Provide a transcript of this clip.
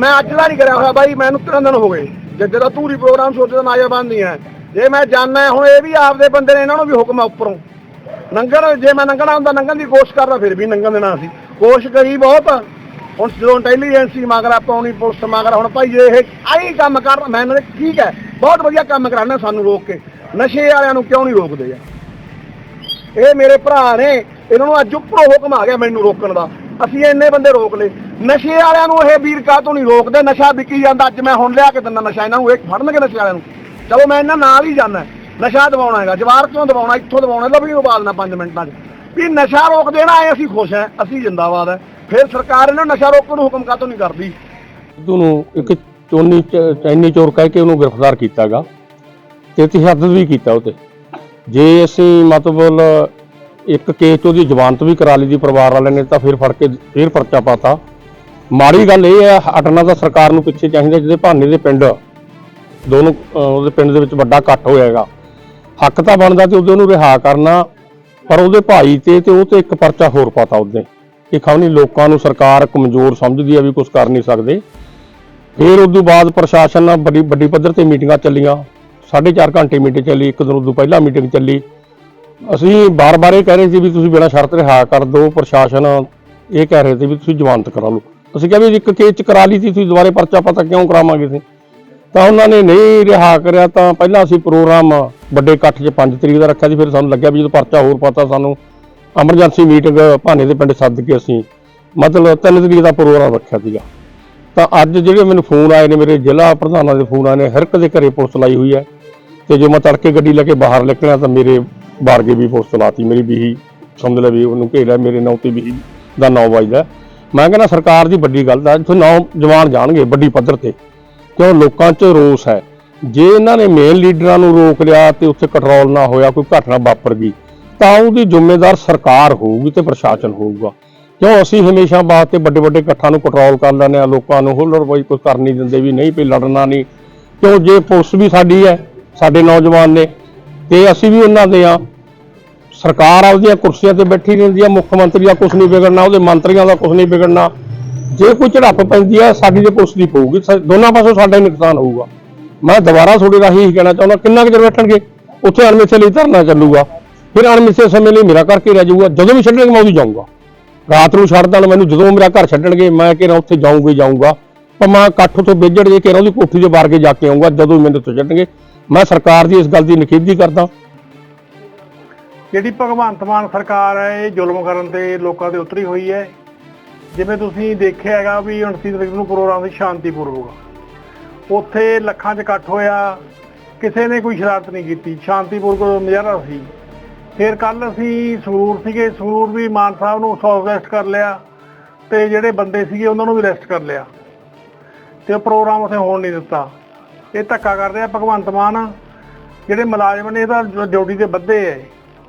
ਮੈਂ ਅੱਜ ਦਾ ਨਹੀਂ ਕਰਿਆ ਹੋਇਆ ਬਾਈ ਮੈਨੂੰ ਤਿੰਨ ਦਿਨ ਹੋ ਗਏ। ਜਿੱਦੇ ਦਾ ਤੂਰੀ ਪ੍ਰੋਗਰਾਮ ਸੋਚਦਾ ਨਾਜ਼ਰਬਾਨ ਨਹੀਂ ਹੈ। ਜੇ ਮੈਂ ਜਾਣਾ, ਹੁਣ ਇਹ ਵੀ ਆਪਦੇ ਬੰਦੇ ਨੇ ਇਹਨਾਂ ਨੂੰ ਵੀ ਹੁਕਮ ਆ ਉੱਪਰੋਂ। ਨੰਗਣ, ਜੇ ਮੈਂ ਨੰਗਣਾ ਹੁੰਦਾ, ਨੰਗਣ ਦੀ ਕੋਸ਼ਿਸ਼ ਕਰਦਾ, ਫਿਰ ਵੀ ਨੰਗਣ ਦੇਣਾ ਸੀ ਕੋਸ਼ਿਸ਼ ਕਰੀ ਬਹੁਤ। ਹੁਣ ਜਦੋਂ ਇੰਟੈਲੀਜੈਂਸੀ ਮਗਰ ਪਾਉਣੀ, ਪੁਲਿਸ ਮਗਰ, ਹੁਣ ਭਾਈ ਇਹ ਆਹੀ ਕੰਮ ਕਰ ਮੈਂ ਇਹਨਾਂ ਦੇ ਠੀਕ ਹੈ। ਬਹੁਤ ਵਧੀਆ ਕੰਮ ਕਰਾਣਾ ਸਾਨੂੰ ਰੋਕ ਕੇ। ਨਸ਼ੇ ਵਾਲਿਆਂ ਨੂੰ ਕਿਉਂ ਨਹੀਂ ਰੋਕਦੇ ਆ? ਇਹ ਮੇਰੇ ਭਰਾ ਨੇ, ਇਹਨਾਂ ਨੂੰ ਅੱਜ ਉੱਪਰੋਂ ਹੁਕਮ ਆ ਗਿਆ ਮੈਨੂੰ ਰੋਕਣ ਦਾ। ਅਸੀਂ ਇੰਨੇ ਬੰਦੇ ਰੋਕ ਲਏ। ਨਸ਼ੇ ਵਾਲਿਆਂ ਨੂੰ ਇਹ ਵੀਰ ਕਾਹ ਤੋਂ ਨਹੀਂ ਰੋਕਦੇ, ਨਸ਼ਾ ਵਿਕੀ ਜਾਂਦਾ। ਅੱਜ ਮੈਂ ਹੁਣ ਲਿਆ ਕੇ ਦਿੰਦਾ ਨਸ਼ਾ, ਇਹਨਾਂ ਨੂੰ ਇਹ ਫੜਨਗੇ ਨਸ਼ੇ ਵਾਲਿਆਂ ਨੂੰ। ਚਲੋ ਮੈਂ ਇਹਨਾਂ ਨਾਲ ਹੀ ਜਾਣਾ ਨਸ਼ਾ ਦਵਾਉਣਾ ਹੈਗਾ, ਜਵਾਰ ਕਿਉਂ ਦਵਾਉਣਾ ਇੱਥੋਂ ਦਵਾਉਣਾ ਲੱਭੀ ਨੂੰ 5 ਮਿੰਟਾਂ 'ਚ। ਵੀ ਨਸ਼ਾ ਰੋਕ ਦੇਣਾ ਹੈ ਅਸੀਂ ਖੁਸ਼ ਹਾਂ, ਅਸੀਂ ਜਿੰਦਾਬਾਦ ਹੈ। ਫਿਰ ਸਰਕਾਰ ਇਹਨਾਂ ਨੂੰ ਨਸ਼ਾ ਰੋਕਣ ਨੂੰ ਹੁਕਮ ਕਾਹ ਤੋਂ ਨਹੀਂ ਕਰਦੀ? ਸਿੱਧੂ ਨੂੰ ਇੱਕ ਚੋਨੀ ਚੈਨੀ ਚੋਰ ਕਹਿ ਕੇ ਉਹਨੂੰ ਗ੍ਰਿਫਤਾਰ ਕੀਤਾਗਾ। ਤੇ ਤਸ਼ੱਦਦ ਵੀ ਕੀਤਾ ਉਹ ਤੇ ਜੇ ਅਸੀਂ ਮਤਲਬ ਇੱਕ ਕੇਸ 'ਚ ਉਹਦੀ ਜ਼ਮਾਨਤ ਵੀ ਕਰਾ ਲਈ ਦੀ ਪਰਿਵਾਰ ਵਾਲਿਆਂ ਨੇ ਤਾਂ ਫਿਰ ਫੜ ਕੇ, ਫਿਰ ਪਰਚਾ ਪਾਤਾ। ਮਾੜੀ ਗੱਲ ਇਹ ਹੈ, ਹਟਣਾ ਤਾਂ ਸਰਕਾਰ ਨੂੰ ਪਿੱਛੇ ਚਾਹੀਦਾ, ਜਿਹਦੇ ਭਾਨੇ ਦੇ ਪਿੰਡ, ਦੋਨੋਂ ਉਹਦੇ ਪਿੰਡ ਦੇ ਵਿੱਚ ਵੱਡਾ ਇਕੱਠ ਹੋਇਆ ਹੋਇਆਗਾ ਹੱਕ ਤਾਂ ਬਣਦਾ ਤੇ ਉਹਦੇ ਨੂੰ ਰਿਹਾ ਕਰਨਾ, ਪਰ ਉਹਦੇ ਭਾਈ ਤੇ ਤੇ ਉਹ ਤੇ ਇੱਕ ਪਰਚਾ ਹੋਰ ਪਾਤਾ ਉਹਦੇ। ਇਹ ਖਵਨੀ ਲੋਕਾਂ ਨੂੰ ਸਰਕਾਰ ਕਮਜ਼ੋਰ ਸਮਝਦੀ ਹੈ ਵੀ ਕੁਝ ਕਰ ਨਹੀਂ ਸਕਦੇ। ਫਿਰ ਉਸ ਤੋਂ ਬਾਅਦ ਪ੍ਰਸ਼ਾਸਨ ਨਾਲ ਵੱਡੀ ਵੱਡੀ ਪੱਧਰ ਤੇ ਮੀਟਿੰਗਾਂ ਚੱਲੀਆਂ। 4.5 ਘੰਟੇ ਮੀਟਿੰਗ ਚੱਲੀ, ਇੱਕ ਦਿਨ ਉਦੋਂ ਪਹਿਲਾਂ ਮੀਟਿੰਗ ਚੱਲੀ। ਅਸੀਂ ਬਾਰ-ਬਾਰ ਇਹ ਕਹਿ ਰਹੇ ਸੀ ਵੀ ਤੁਸੀਂ ਬਿਨਾਂ ਸ਼ਰਤ ਰਿਹਾ ਕਰ ਦਿਓ, ਪ੍ਰਸ਼ਾਸਨ ਇਹ ਕਹਿ ਰਹੇ ਸੀ ਵੀ ਤੁਸੀਂ ਜ਼ਮਾਨਤ ਕਰਾ ਲਓ। ਅਸੀਂ ਕਿਹਾ ਵੀ ਇੱਕ ਕੇਸ ਚ ਕਰਾ ਲਈ ਸੀ, ਤੁਸੀਂ ਦੁਬਾਰੇ ਪਰਚਾ ਪਤਾ ਕਿਉਂ ਕਰਾਵਾਂਗੇ ਸੀ ਤਾਂ ਉਹਨਾਂ ਨੇ ਨਹੀਂ ਰਿਹਾ ਕਰਿਆ, ਤਾਂ ਪਹਿਲਾਂ ਅਸੀਂ ਪ੍ਰੋਗਰਾਮ ਵੱਡੇ ਇਕੱਠ 'ਚ 5 ਤਰੀਕ ਦਾ ਰੱਖਿਆ ਸੀ, ਫਿਰ ਸਾਨੂੰ ਲੱਗਿਆ ਵੀ ਜਦੋਂ ਪਰਚਾ ਹੋਰ ਪਤਾ, ਸਾਨੂੰ ਐਮਰਜੈਂਸੀ ਮੀਟਿੰਗ ਭਾਨੇ ਦੇ ਪਿੰਡ ਸੱਦ ਕੇ ਅਸੀਂ ਮਤਲਬ 3 ਤਰੀਕ ਦਾ ਪ੍ਰੋਗਰਾਮ ਰੱਖਿਆ ਸੀਗਾ। ਤਾਂ ਅੱਜ ਜਿਹੜੇ ਮੈਨੂੰ ਫੋਨ ਆਏ ਨੇ, ਮੇਰੇ ਜ਼ਿਲ੍ਹਾ ਪ੍ਰਧਾਨਾਂ ਦੇ ਫੋਨ ਆਏ ਨੇ, ਹਰ ਇੱਕ ਦੇ ਘਰੇ ਪੁਲਿਸ ਲਾਈ ਹੋਈ ਹੈ। ਤੇ ਜੇ ਮੈਂ ਤੜਕੇ ਗੱਡੀ ਲੈ ਕੇ ਬਾਹਰ ਨਿਕਲਿਆ ਤਾਂ ਮੇਰੇ ਬਾਰਗੇ ਵੀ ਪੁਲਿਸ ਲਾਤੀ ਮੇਰੀ ਵੀ ਸਮਝ ਲੈ ਵੀ ਉਹਨੂੰ ਘੇਰਿਆ, ਮੇਰੇ ਨਾਂ ਤੇ ਵੀ ਦਾ ਨਾਂ ਵੱਜਦਾ ਮੈਂ ਕਹਿੰਦਾ ਸਰਕਾਰ ਦੀ ਵੱਡੀ ਗੱਲ ਦਾ ਇੱਥੋਂ ਨੌਜਵਾਨ ਜਾਣਗੇ ਵੱਡੀ ਪੱਧਰ ਤੇ, ਕਿਉਂ ਲੋਕਾਂ 'ਚ ਰੋਸ ਹੈ? ਜੇ ਇਹਨਾਂ ਨੇ ਮੇਨ ਲੀਡਰਾਂ ਨੂੰ ਰੋਕ ਲਿਆ ਤੇ ਉੱਥੇ ਕੰਟਰੋਲ ਨਾ ਹੋਇਆ, ਕੋਈ ਘਟਨਾ ਵਾਪਰ ਗਈ, ਤਾਂ ਉਹਦੀ ਜ਼ਿੰਮੇਦਾਰ ਸਰਕਾਰ ਹੋਊਗੀ ਤੇ ਪ੍ਰਸ਼ਾਸਨ ਹੋਊਗਾ। ਕਿਉਂ ਅਸੀਂ ਹਮੇਸ਼ਾ ਬਾਤ ਤੇ ਵੱਡੇ ਵੱਡੇ ਇਕੱਠਾਂ ਨੂੰ ਕੰਟਰੋਲ ਕਰ ਲੈਂਦੇ ਆ ਲੋਕਾਂ ਨੂੰ ਹੁੱਲੜ ਬਈ ਕੁਝ ਕਰ ਨਹੀਂ ਦਿੰਦੇ ਵੀ ਨਹੀਂ ਪਈ ਲੜਨਾ ਨਹੀਂ। ਕਿਉਂ ਜੇ ਪੁਲਿਸ ਵੀ ਸਾਡੀ ਹੈ, ਸਾਡੇ ਨੌਜਵਾਨ ਨੇ, ਤੇ ਅਸੀਂ ਵੀ ਉਹਨਾਂ ਦੇ ਆ ਸਰਕਾਰ ਆਪਦੀਆਂ ਕੁਰਸੀਆਂ ਤੇ ਬੈਠੀ ਰਹਿੰਦੀ ਹੈ ਮੁੱਖ ਮੰਤਰੀ ਦਾ ਕੁਝ ਨਹੀਂ ਵਿਗੜਨਾ, ਉਹਦੇ ਮੰਤਰੀਆਂ ਦਾ ਕੁਝ ਨਹੀਂ ਵਿਗੜਨਾ। ਜੇ ਕੋਈ ਝੜਪ ਪੈਂਦੀ ਹੈ ਸਾਡੀ ਤੇ ਪੁਲਿਸ ਦੀ ਪਊਗੀ ਦੋਨਾਂ ਪਾਸੋਂ ਸਾਡਾ ਹੀ ਨੁਕਸਾਨ ਹੋਊਗਾ। ਮੈਂ ਦੁਬਾਰਾ ਤੁਹਾਡੇ ਰਾਹੀਂ ਹੀ ਕਹਿਣਾ ਚਾਹੁੰਦਾ, ਕਿੰਨਾ ਕੁ ਚਿਰ ਬੈਠਣਗੇ? ਉੱਥੇ ਅਣਮਿੱਥੇ ਲਈ ਧਰਨਾ ਚੱਲੂਗਾ। ਫਿਰ ਅਣਮਿੱਥੇ ਸਮੇਂ ਲਈ ਮੇਰਾ ਕਰਕੇ ਰਹਿ ਜਾਊਗਾ। ਜਦੋਂ ਵੀ ਛੱਡਣਗੇ, ਮੈਂ ਉਦੋਂ ਜਾਊਂਗਾ। ਰਾਤ ਨੂੰ ਛੱਡ ਦੇਣ ਮੈਨੂੰ, ਜਦੋਂ ਮੇਰਾ ਘਰ ਛੱਡਣਗੇ, ਮੈਂ ਕਿਹਾ ਉੱਥੇ ਜਾਊਂਗਾ ਹੀ ਜਾਊਂਗਾ। ਪਰ ਮੈਂ ਇਕੱਠ ਤੋਂ ਵਿਜੜ ਜੇ ਕਿ ਉਹਦੀ ਕੋਠੀ ਦੇ ਬਾਹਰ ਕੇ ਜਾ ਕੇ ਆਊਂਗਾ, ਜਦੋਂ ਮੈਨੂੰ ਤੋਂ ਛੱਡਣਗੇ। ਮੈਂ ਸਰਕਾਰ ਦੀ ਇਸ ਗੱਲ ਦੀ ਨਿਖੇਧੀ ਕਰਦਾ। ਜਿਹੜੀ ਭਗਵੰਤ ਮਾਨ ਸਰਕਾਰ ਹੈ, ਇਹ ਜ਼ੁਲਮ ਕਰਨ ਤੇ ਲੋਕਾਂ ਤੇ ਉਤਰੀ ਹੋਈ ਹੈ। ਜਿਵੇਂ ਤੁਸੀਂ ਦੇਖਿਆ ਹੈਗਾ ਵੀ 29 ਤਰੀਕ ਨੂੰ ਪ੍ਰੋਗਰਾਮ ਸੀ, ਸ਼ਾਂਤੀਪੂਰਵਕ। ਉੱਥੇ ਲੱਖਾਂ 'ਚ ਇਕੱਠ ਹੋਇਆ, ਕਿਸੇ ਨੇ ਕੋਈ ਸ਼ਰਾਰਤ ਨਹੀਂ ਕੀਤੀ। ਸ਼ਾਂਤੀਪੂਰਵਕ ਨਜ਼ਾਰਾ ਸੀ, ਫਿਰ ਕੱਲ ਅਸੀਂ ਸੰਗਰੂਰ ਸੀਗੇ। ਸੰਗਰੂਰ ਵੀ ਮਾਨ ਸਾਹਿਬ ਨੂੰ ਸੌ ਅਰੈਸਟ ਕਰ ਲਿਆ ਤੇ ਜਿਹੜੇ ਬੰਦੇ ਸੀਗੇ ਉਹਨਾਂ ਨੂੰ ਵੀ ਅਰੈਸਟ ਕਰ ਲਿਆ। ਤੇ ਉਹ ਪ੍ਰੋਗਰਾਮ ਉੱਥੇ ਹੋਣ ਨਹੀਂ ਦਿੱਤਾ। ਇਹ ਧੱਕਾ ਕਰ ਰਿਹਾ ਭਗਵੰਤ ਮਾਨ, ਜਿਹੜੇ ਮੁਲਾਜ਼ਮ ਨੇ ਇਹਦਾ ਡਿਊਟੀ ਤੇ ਬੱਧੇ ਐ